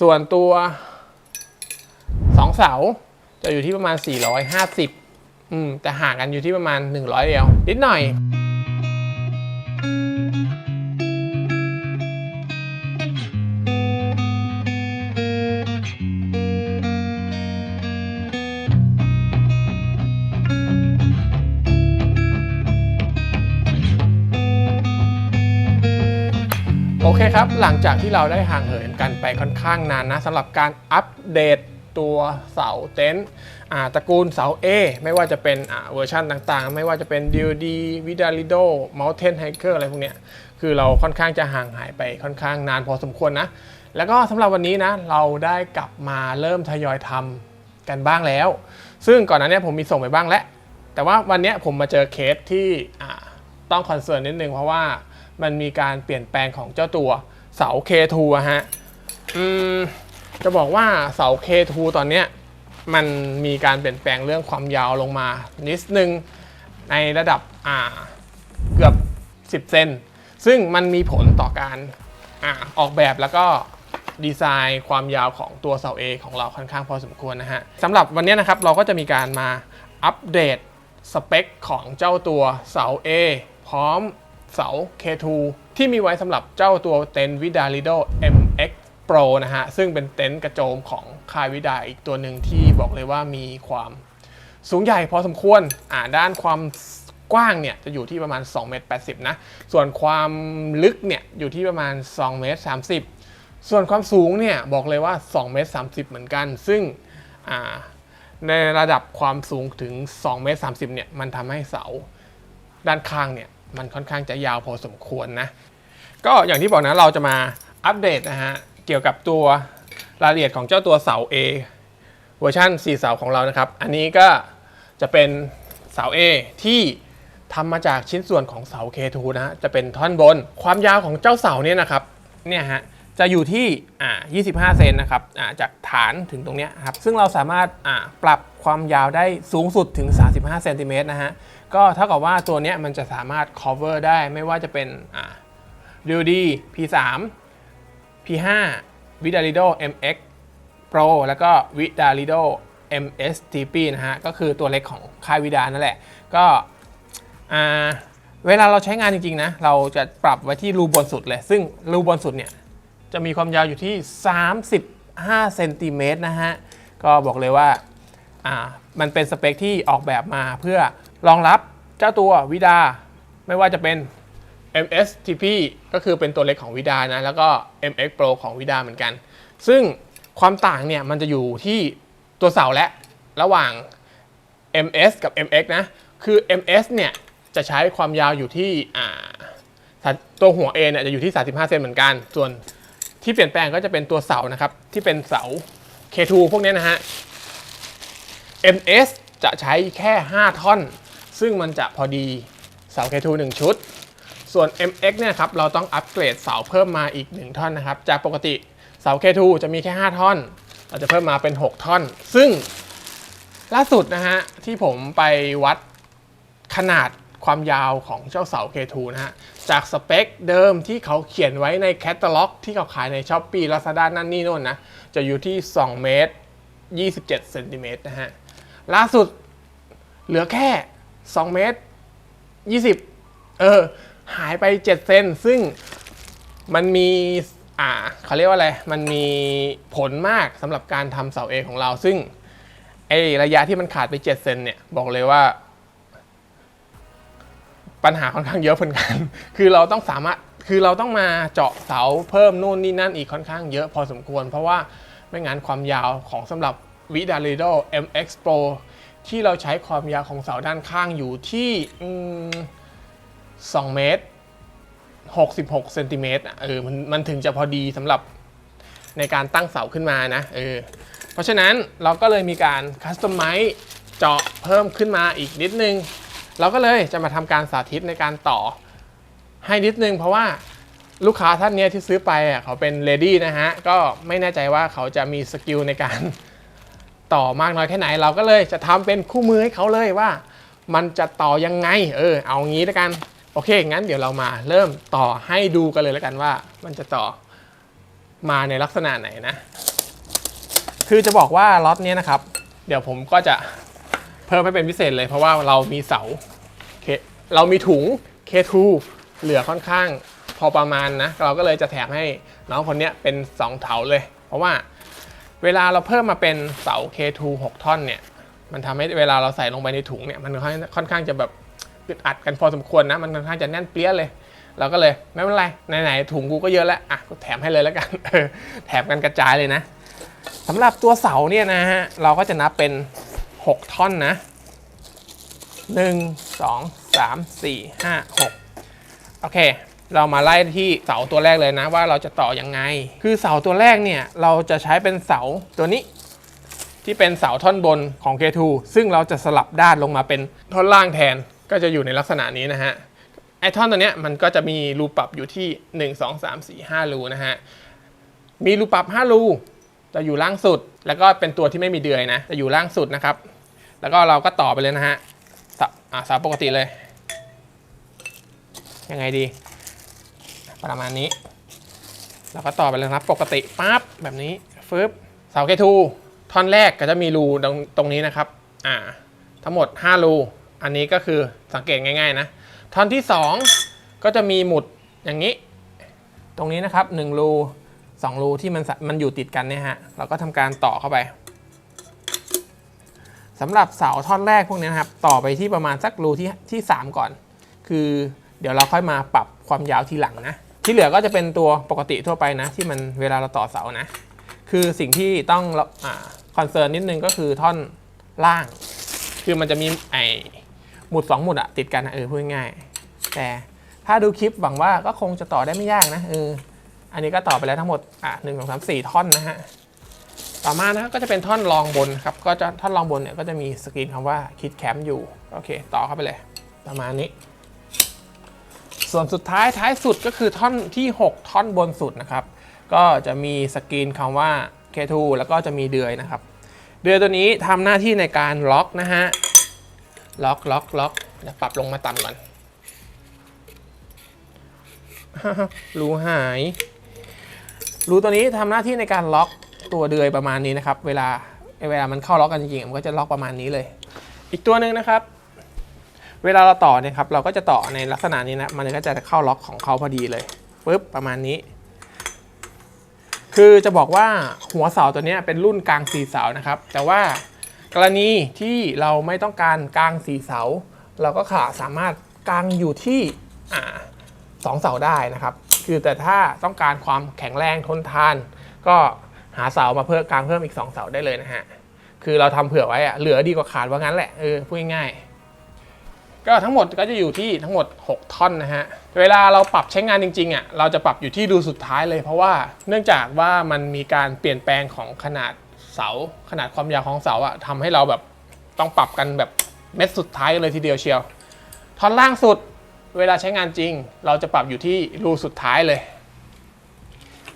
ส่วนตัวสองเสาจะอยู่ที่ประมาณ 450 อืมแต่ห่างกันอยู่ที่ประมาณ 100 เดียว นิดหน่อย ครับ หลังจากที่เราได้ห่างเหินกันไปค่อนข้างนานนะสำหรับการอัปเดตตัวเสาเต็นท์ตระกูลเสา A ไม่ว่าจะเป็นเวอร์ชันต่างๆ ไม่ว่าจะเป็น DoD Vidalido Mountain Hiker อะไรพวกเนี้ยคือเราค่อนข้างจะห่างหายไปค่อนข้างนานพอสมควรนะ แล้วก็สำหรับวันนี้นะเราได้กลับมาเริ่มทยอยทำกันบ้างแล้ว ซึ่งก่อนหน้านี้ผมมีส่งไปบ้างแล้ว แต่ว่าวันนี้ผมมาเจอเคสที่ต้องคอนเซิร์นนิดนึงเพราะว่า มันมีการเปลี่ยนแปลงของเจ้าตัวเสา K2 อะฮะอืมจะบอกว่าเสา K2 ตอนเนี้ยมันมีการเปลี่ยนแปลงเรื่องความยาวลงมานิดนึงในระดับอ่าเกือบ 10 เซนซึ่งมันมีผลต่อการอาออกแบบแล้วก็ดีไซน์ความยาวของตัวเสา A ของเราค่อนข้างพอสมควรนะฮะสำหรับวันนี้นะครับเราก็จะมีการมาอัปเดตสเปคของเจ้าตัวเสา A พร้อม เสา K2 ที่มีไว้สำหรับเจ้าตัวเต็นท์ Vidalido MX Pro นะฮะ ซึ่งเป็นเต็นท์กระโจมของค่ายวิดาอีกตัวหนึ่งที่บอกเลยว่ามีความสูงใหญ่พอสมควรอ่าด้านความกว้างเนี่ยจะอยู่ที่ประมาณ2เมตร80 นะ ส่วนความลึกเนี่ยอยู่ที่ประมาณ2เมตร30 ส่วนความสูงเนี่ยบอกเลยว่า2เมตร30 เหมือนกัน ซึ่งอ่าในระดับความสูงถึง2เมตร30 เนี่ยมันทำให้เสาด้านข้างเนี่ย มันค่อนข้างจะยาวพอสมควรนะ ก็อย่างที่บอกนะเราจะมาอัปเดตนะฮะ เกี่ยวกับตัวรายละเอียดของเจ้าตัวเสา A เวอร์ชัน4เสาของเรานะครับ อันนี้ก็จะเป็นเสา A ที่ทำมาจากชิ้นส่วนของเสา K2 นะฮะ จะเป็นท่อนบน ความยาวของเจ้าเสาเนี่ยนะครับ เนี่ยฮะ จะอยู่ที่อ่า25 เซนนะครับ อ่า จากฐานถึงตรงเนี้ยครับ ซึ่งเราสามารถอ่าปรับ ความยาวได้สูงสุดถึง 35เซนติเมตรนะฮะ ก็เท่ากับว่าตัวนี้มันจะสามารถ cover ได้ไม่ว่าจะเป็นอ่า DoD P3 P5 Vidalido MX Pro แล้วก็ Vidalido MSTP นะฮะ ก็คือตัวเล็กของค่ายวิดานั่นแหละ ก็อ่าเวลาเราใช้งานจริง ๆ นะ เราจะปรับไว้ที่รูบนสุดเลย ซึ่งรูบนสุดเนี่ย จะมีความยาวอยู่ที่ 35เซนติเมตรนะฮะ ก็บอกเลยว่า อ่ามันเป็นสเปคที่ออกแบบมาเพื่อรองรับเจ้าตัววิดา ไม่ว่าจะเป็น MSTP ก็คือเป็นตัวเล็กของวิดานะ แล้วก็ MX Pro ของวิดาเหมือนกัน ซึ่งความต่างเนี่ยมันจะอยู่ที่ตัวเสาและระหว่าง MS กับ MX นะ คือ MS เนี่ยจะใช้ความยาวอยู่ที่ตัวหัว A เนี่ยจะอยู่ที่ 35 เซนเหมือนกัน ส่วนที่เปลี่ยนแปลงก็จะเป็นตัวเสานะครับ ที่เป็นเสา K2 พวกนี้นะฮะ MS จะใช้แค่ 5 ท่อน ซึ่งมันจะพอดีเสา K2 1 ชุด ส่วน MX เนี่ยครับเราต้องอัปเกรดเสาเพิ่มมาอีก 1 ท่อนนะครับ จากปกติเสา K2 จะมีแค่ 5 ท่อน เราจะเพิ่มมาเป็น 6 ท่อน ซึ่งล่าสุดนะฮะที่ผมไปวัดขนาดความยาวของเจ้าเสา K2 นะฮะ จากสเปคเดิมที่เขาเขียนไว้ในแคตตาล็อก ที่เขาขายใน s h อ p e e Lazada นั่นนี่โน่นนะ จะอยู่ที่ 2 เมตร 27 เซนติเมตรนะฮะ ล่าสุดเหลือแค่ 2 เมตร 20 เออ หายไป 7 เซนซึ่งมันมี อ่าเขาเรียกว่าอะไร มันมีผลมากสำหรับการทำเสาเอของเรา ซึ่งไอระยะที่มันขาดไป 7 เซนเนี่ย บอกเลยว่า ปัญหาค่อนข้างเยอะเหมือนกัน คือเราต้องสามารถ คือเราต้องมาเจาะเสาเพิ่มนู่นนี่นั่นอีกค่อนข้างเยอะพอสมควร เพราะว่าไม่งั้นความยาวของสำหรับ v i d a l i d o MX Pro ที่เราใช้ความยาวของเสาด้านข้างอยู่ที่อืม2เมตร66เซนติเมตรเออมันมันถึงจะพอดีสำหรับในการตั้งเสาขึ้นมานะเออเพราะฉะนั้นเราก็เลยมีการคัสตอมไมซ์เจาะเพิ่มขึ้นมาอีกนิดนึง เราก็เลยจะมาทำการสาธิตในการต่อให้นิดนึง เพราะว่าลูกค้าท่านนี้ที่ซื้อไปอะเขาเป็นเลดี้นะฮะ ก็ไม่แน่ใจว่าเขาจะมีสกิลในการ ต่อมากน้อยแค่ไหน เราก็เลยจะทำเป็นคู่มือให้เขาเลยว่า มันจะต่อยังไง เออ เอางี้แล้วกัน โอเค งั้นเดี๋ยวเรามาเริ่มต่อให้ดูกันเลยแล้วกันว่า มันจะต่อมาในลักษณะไหนนะ คือจะบอกว่าล็อตนี้นะครับ เดี๋ยวผมก็จะเพิ่มให้เป็นพิเศษเลย เพราะว่าเรามีเสาเรามีถุง K2 เหลือค่อนข้างพอประมาณนะ เราก็เลยจะแถมให้น้องคนนี้เป็น 2 เถาเลย เพราะว่า เวลาเราเพิ่มมาเป็นเสา K2 6 ท่อนเนี่ย มันทำให้เวลาเราใส่ลงไปในถุงเนี่ย มันค่อนข้างจะแบบอึดอัดกันพอสมควรนะ มันค่อนข้างจะแน่นเปี้ยเลย เราก็เลยไม่เป็นไร ไหนๆถุงกูก็เยอะแล้ว อะกูแถมให้เลยแล้วกัน แถมกันกระจายเลยนะสำหรับตัวเสาเนี่ยนะฮะ เราก็จะนับเป็น 6 ท่อนนะ 1 2 3 4 5 6 โอเค เรามาไล่ที่เสาตัวแรกเลยนะ ว่าเราจะต่อยังไง คือเสาตัวแรกเนี่ยเราจะใช้เป็นเสาตัวนี้ ที่เป็นเสาท่อนบนของ K2 ซึ่งเราจะสลับด้านลงมาเป็นท่อนล่างแทนก็จะอยู่ในลักษณะนี้นะฮะไอท่อนตัวเนี้ยมันก็จะมีรูปรับอยู่ที่ 1 2 3 4 5รูนะฮะมีรูปรับ 5 รูจะอยู่ล่างสุด แล้วก็เป็นตัวที่ไม่มีเดือยนะจะอยู่ล่างสุดนะครับ แล้วก็เราก็ต่อไปเลยนะฮะเสาปกติเลย ยังไงดี ประมาณนี้ เราก็ต่อไปเลยครับ ปกติปั๊บแบบนี้ฟึบเสาเคทูท่อนแรกก็จะมีรูตรงตรงนี้นะครับ อ่า ทั้งหมด 5 รู อันนี้ก็คือสังเกตง่ายๆนะ ท่อนที่ 2 ก็จะมีหมุดอย่างนี้ ตรงนี้นะครับ1รู2รูที่มันมันอยู่ติดกันเนี่ยฮะ เราก็ทำการต่อเข้าไปสำหรับเสาท่อนแรกพวกนี้นะครับ ต่อไปที่ประมาณสักรูที่ที่ 3 ก่อน คือเดี๋ยวเราค่อยมาปรับความยาวทีหลังนะ ที่เหลือก็จะเป็นตัวปกติทั่วไปนะ ที่มันเวลาเราต่อเสานะ คือสิ่งที่ต้องอคอนเซิร์นนิดนึงก็คือท่อนล่าง คือมันจะมีไอหมุด 2 หมุดอะติดกันนะเออพูดง่ายแต่ถ้าดูคลิปหวังว่าก็คงจะต่อได้ไม่ยากนะเอออันนี้ก็ต่อไปแล้วทั้งหมดอะหนึ่งสองสามสี่ท่อนนะฮะต่อมานะก็จะเป็นท่อนรองบนครับก็จะท่อนรองบนเนี่ยก็จะมีสกรีนคำว่าคิดแคมป์อยู่โอเค ต่อเข้าไปเลย ประมาณนี้ ส่วนสุดท้ายท้ายสุดก็คือท่อนที่ 6 ท่อนบนสุดนะครับ ก็จะมีสกรีนคำว่า K2 แล้วก็จะมีเดือยนะครับ เดือยตัวนี้ทำหน้าที่ในการล็อกนะฮะ ล็อกล็อกล็อกเดี๋ยวปรับลงมาต่ำก่อนรูหาย รูตัวนี้ทำหน้าที่ในการล็อกตัวเดือยประมาณนี้นะครับ เวลาเวลามันเข้าล็อกกันจริงๆมันก็จะล็อกประมาณนี้เลย อีกตัวหนึ่งนะครับ เวลาเราต่อเนี่ยครับเราก็จะต่อในลักษณะนี้นะมันก็จะเข้าล็อกของเขาพอดีเลยปุ๊บประมาณนี้ คือจะบอกว่าหัวเสาตัวนี้เป็นรุ่นกลางสี่เสานะครับ แต่ว่ากรณีที่เราไม่ต้องการกลางสี่เสา เราก็ขาสามารถกลางอยู่ที่สองเสาได้นะครับ คือแต่ถ้าต้องการความแข็งแรงทนทาน ก็หาเสามาเพิ่มกลางเพิ่มอีก 2 เสาได้เลยนะฮะคือเราทำเผื่อไว้อะเหลือดีกว่าขาดว่างั้นแหละเออพูดง่ายๆ ก็ทั้งหมดก็จะอยู่ที่ทั้งหมด 6 ท่อนนะฮะ เวลาเราปรับใช้งานจริงๆอะเราจะปรับอยู่ที่รูสุดท้ายเลย เพราะว่าเนื่องจากว่ามันมีการเปลี่ยนแปลงของขนาดเสา ขนาดความยาวของเสาอะทำให้เราแบบต้องปรับกันแบบเม็ดสุดท้ายเลยทีเดียวเชียว ท่อนล่างสุดเวลาใช้งานจริง เราจะปรับอยู่ที่รูสุดท้ายเลย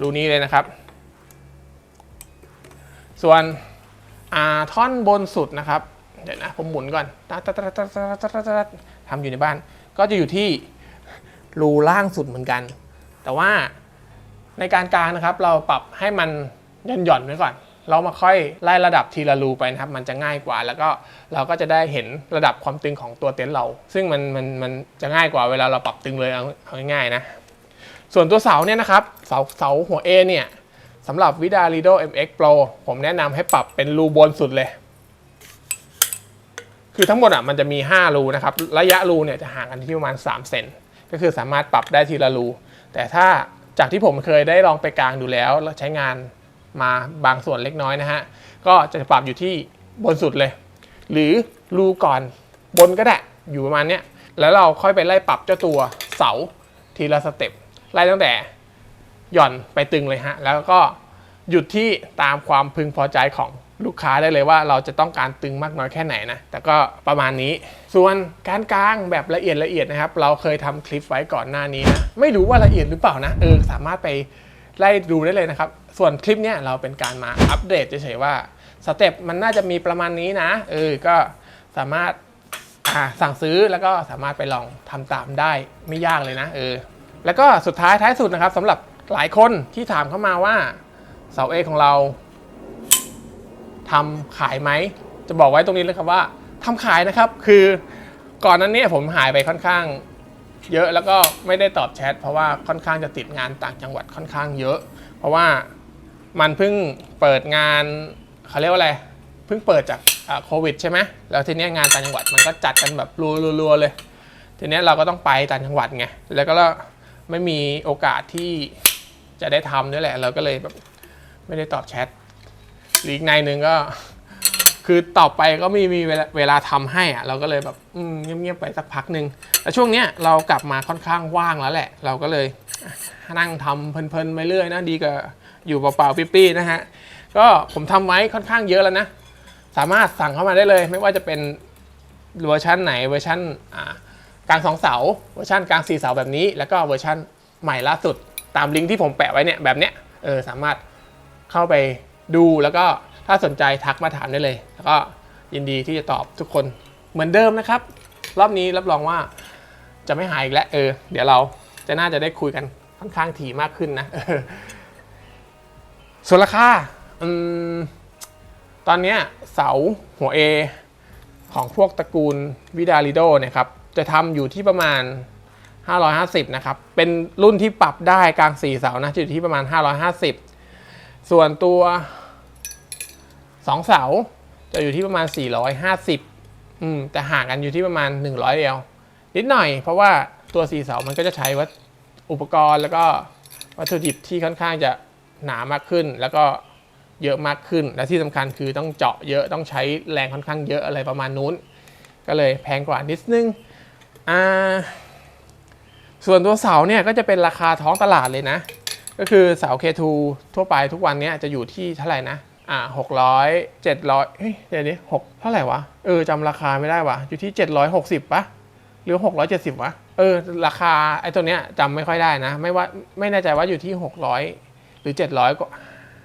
รูนี้เลยนะครับ ส่วนท่อนบนสุดนะครับ เดี๋ยวนะผมหมุนก่อนตัดตัดตัดตัดตัดตัดทำอยู่ในบ้าน ก็จะอยู่ที่รูล่างสุดเหมือนกัน แต่ว่าในการกลางนะครับ เราปรับให้มันย่อนหย่อนไว้ก่อน เรามาค่อยไล่ระดับทีละรูไปนะครับ มันจะง่ายกว่า แล้วก็เราก็จะได้เห็นระดับความตึงของตัวเต็นท์เรา ซึ่งมันมันมันจะง่ายกว่าเวลาเราปรับตึงเลยเอาเอาง่ายๆนะ ส่วนตัวเสาเนี่ยนะครับ เสาเสาหัว A เนี่ยสำหรับวิดาลีโด MX Pro ผมแนะนำให้ปรับเป็นรูบนสุดเลย คือทั้งหมดอะมันจะมี 5 รูนะครับ ระยะรูเนี่ยจะห่างกันที่ประมาณ 3 เซน ก็คือสามารถปรับได้ทีละรู แต่ถ้าจากที่ผมเคยได้ลองไปกลางดูแล้วแล้วใช้งานมาบางส่วนเล็กน้อยนะฮะ ก็จะปรับอยู่ที่บนสุดเลย หรือรูก่อนบนก็ได้ อยู่ประมาณเนี้ย แล้วเราค่อยไปไล่ปรับเจ้าตัวเสาทีละสเต็ป ไล่ตั้งแต่หย่อนไปตึงเลยฮะ แล้วก็หยุดที่ตามความพึงพอใจของ ลูกค้าได้เลยว่าเราจะต้องการตึงมากน้อยแค่ไหนนะ แต่ก็ประมาณนี้ ส่วนการกลางแบบละเอียดละเอียดนะครับ เราเคยทำคลิปไว้ก่อนหน้านี้นะ ไม่รู้ว่าละเอียดหรือเปล่านะ เออ สามารถไปไล่ดูได้เลยนะครับ ส่วนคลิปเนี้ยเราเป็นการมาอัปเดตเฉยๆว่าสเต็ปมันน่าจะมีประมาณนี้นะ เออ ก็สามารถอ่าสั่งซื้อแล้วก็สามารถไปลองทำตามได้ไม่ยากเลยนะเออ แล้วก็สุดท้ายท้ายสุดนะครับสำหรับหลายคนที่ถามเข้ามาว่าเสาเอของเรา ทำขายไหม จะบอกไว้ตรงนี้เลยครับว่าทำขายนะครับ คือก่อนนั้นเนี่ยผมหายไปค่อนข้าง เยอะแล้วก็ไม่ได้ตอบแชท เพราะว่าค่อนข้างจะติดงานต่างจังหวัดค่อนข้างเยอะ เพราะว่ามันเพิ่งเปิดงานเขาเรียกว่าอะไรเพิ่งเปิดจากโควิดใช่ไหมแล้วทีนี้งานต่างจังหวัดมันก็จัดกันแบบรัวๆเลย ทีนี้เราก็ต้องไปต่างจังหวัดไง แล้วก็ไม่มีโอกาสที่จะได้ทำด้วยแหละ เราก็เลยแบบไม่ได้ตอบแชท อีกในหนึ่งก็ คือต่อไปก็ไม่มีเวลาเวลาทำให้อะเราก็เลยแบบอืมเงียบๆไปสักพักหนึ่งแต่ช่วงเนี้ยเรากลับมาค่อนข้างว่างแล้วแหละ เราก็เลยนั่งทำเพลินๆไปเรื่อยนะดีกว่าอยู่เปล่าๆปี้ๆนะฮะก็ผมทำไว้ค่อนข้างเยอะแล้วนะสามารถสั่งเข้ามาได้เลย ไม่ว่าจะเป็นเวอร์ชันไหนเวอร์ชันอ่ากลางสองเสาเวอร์ชันกลางสี่เสาแบบนี้ แล้วก็เวอร์ชันใหม่ล่าสุดตามลิงก์ที่ผมแปะไว้เนี่ยแบบเนี้ยเออสามารถเข้าไป ดูแล้วก็ถ้าสนใจทักมาถามได้เลย แล้วก็ยินดีที่จะตอบทุกคนเหมือนเดิมนะครับ รอบนี้รับรองว่าจะไม่หายอีกแล้วเออ เดี๋ยวเราจะน่าจะได้คุยกันค่อนข้างถี่มากขึ้นนะส่วนราคาอตอนนี้เสาหัว A ของพวกตระกูลวิดาลิโดเนี่ยครับ จะทำอยู่ที่ประมาณ 550 นะครับ เป็นรุ่นที่ปรับได้กลาง4เสานะจะอยู่ที่ประมาณ 550 ส่วนตัว 2 เสาจะอยู่ที่ประมาณ 450อืมแต่ห่างกันอยู่ที่ประมาณ 100 เดียว นิดหน่อย เพราะว่าตัว 4 เสามันก็จะใช้วัตอุปกรณ์แล้วก็วัตถุดิบที่ค่อนข้างจะหนามากขึ้น แล้วก็เยอะมากขึ้น และที่สำคัญคือต้องเจาะเยอะต้องใช้แรงค่อนข้างเยอะอะไรประมาณนู้น ก็เลยแพงกว่านิดนึงอ่าส่วนตัวเสาเนี่ยก็จะเป็นราคาท้องตลาดเลยนะ ก็คือเสา K2 ทั่วไปทุกวันนี้จะอยู่ที่เท่าไหร่นะ อ่าหกร้อยเจ็ดร้อยเฮ้ยเดี๋ยวนี้หกเท่าไหร่วะ เออจำราคาไม่ได้วะอยู่ที่760ปะหรือ670วะ เออ ราคาไอ้ตัวเนี้ยจำไม่ค่อยได้นะ ไม่ว่าไม่แน่ใจว่าอยู่ที่600หรือ700ก็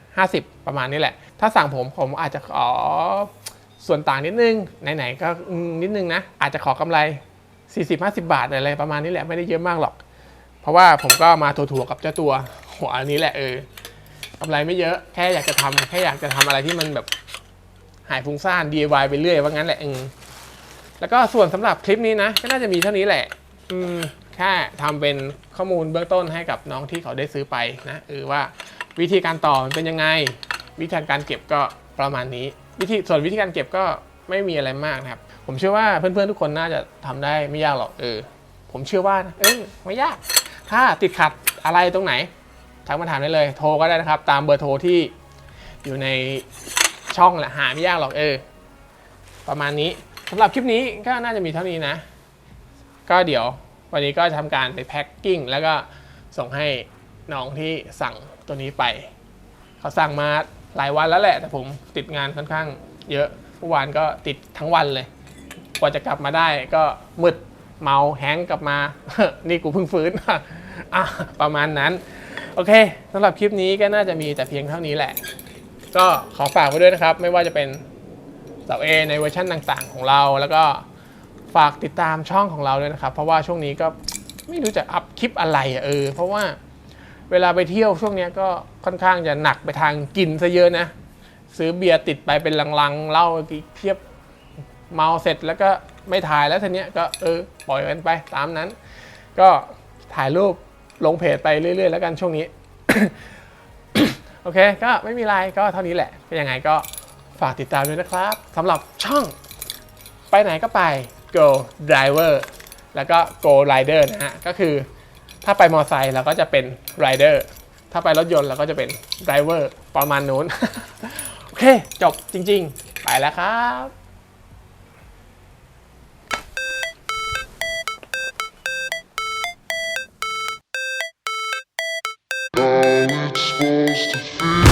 50ประมาณนี้แหละ ถ้าสั่งผมผมอาจจะขอส่วนต่างนิดนึง ไหนๆก็นิดนึงนะ อาจจะขอกำไร 40-50 บาทอะไรประมาณนี้แหละไม่ได้เยอะมากหรอก เพราะว่าผมก็มาถั่วๆกับเจ้าตัว หัวอันนี้แหละเออกำไรไม่เยอะแค่อยากจะทำแค่อยากจะทำอะไรที่มันแบบหายฟุ้งซ่าน DIY ไปเรื่อยว่างั้นแหละเออแล้วก็ส่วนสำหรับคลิปนี้นะก็น่าจะมีเท่านี้แหละ อืมแค่ทำเป็นข้อมูลเบื้องต้นให้กับน้องที่เขาได้ซื้อไปนะเออว่าวิธีการต่อมันเป็นยังไง วิธีการเก็บก็ประมาณนี้ วิธีส่วนวิธีการเก็บก็ไม่มีอะไรมากนะครับ ผมเชื่อว่าเพื่อนๆทุกคนน่าจะทำได้ไม่ยากหรอกเออ ผมเชื่อว่านะเออไม่ยาก ถ้าติดขัดอะไรตรงไหน ทักมาถามได้เลย โทรก็ได้นะครับ ตามเบอร์โทรที่อยู่ในช่องแหละหาไม่ยากหรอกเออ ประมาณนี้สำหรับคลิปนี้ก็น่าจะมีเท่านี้นะ ก็เดี๋ยววันนี้ก็ทำการไปแพ็คกิ้งแล้วก็ส่งให้น้องที่สั่งตัวนี้ไป เขาสั่งมาหลายวันแล้วแหละ แต่ผมติดงานค่อนข้างเยอะเมื่อวานก็ติดทั้งวันเลย กว่าจะกลับมาได้ก็มืดเมาแฮงก์กลับมา นี่กูเพิ่งฟื้นอะประมาณนั้น โอเคสำหรับคลิปนี้ก็น่าจะมีแต่เพียงเท่านี้แหละ ก็ขอฝากไว้ด้วยนะครับ ไม่ว่าจะเป็นเสาเอในเวอร์ชันต่างๆ ของเรา แล้วก็ฝากติดตามช่องของเราด้วยนะครับ เพราะว่าช่วงนี้ก็ไม่รู้จะอัพคลิปอะไรเออ เพราะว่าเวลาไปเที่ยวช่วงนี้ก็ค่อนข้างจะหนักไปทางกินซะเยอะนะ ซื้อเบียร์ติดไปเป็นลังๆเหล้าเทียบเมาเสร็จแล้วก็ไม่ถ่ายแล้วทีเนี้ยก็เออปล่อยกันไปตามนั้น ก็ถ่ายรูป ลงเพจไปเรื่อยๆ แล้วกันช่วงนี้ โอเค ก็ไม่มีไรก็เท่านี้แหละเป็นยังไงก็ฝากติดตามด้วยนะครับสำหรับช่องไปไหนก็ไป go driver แล้วก็ go rider นะฮะ ก็คือถ้าไปมอไซค์เราก็จะเป็น rider ถ้าไปรถยนต์เราก็จะเป็น driver ประมาณนู้น โอเค จบจริง ๆ ไปแล้วครับ supposed to feel.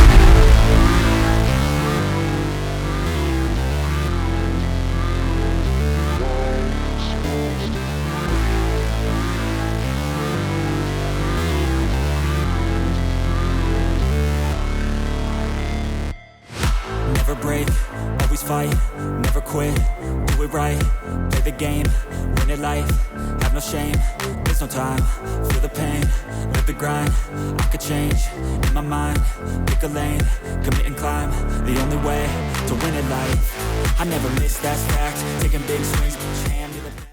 Fight, never quit, do it right, play the game, win it life, have no shame, waste no time. Feel the pain, live the grind. I could change, in my mind. Pick a lane, commit and climb. The only way to win at life. I never miss, that fact. Taking big swings,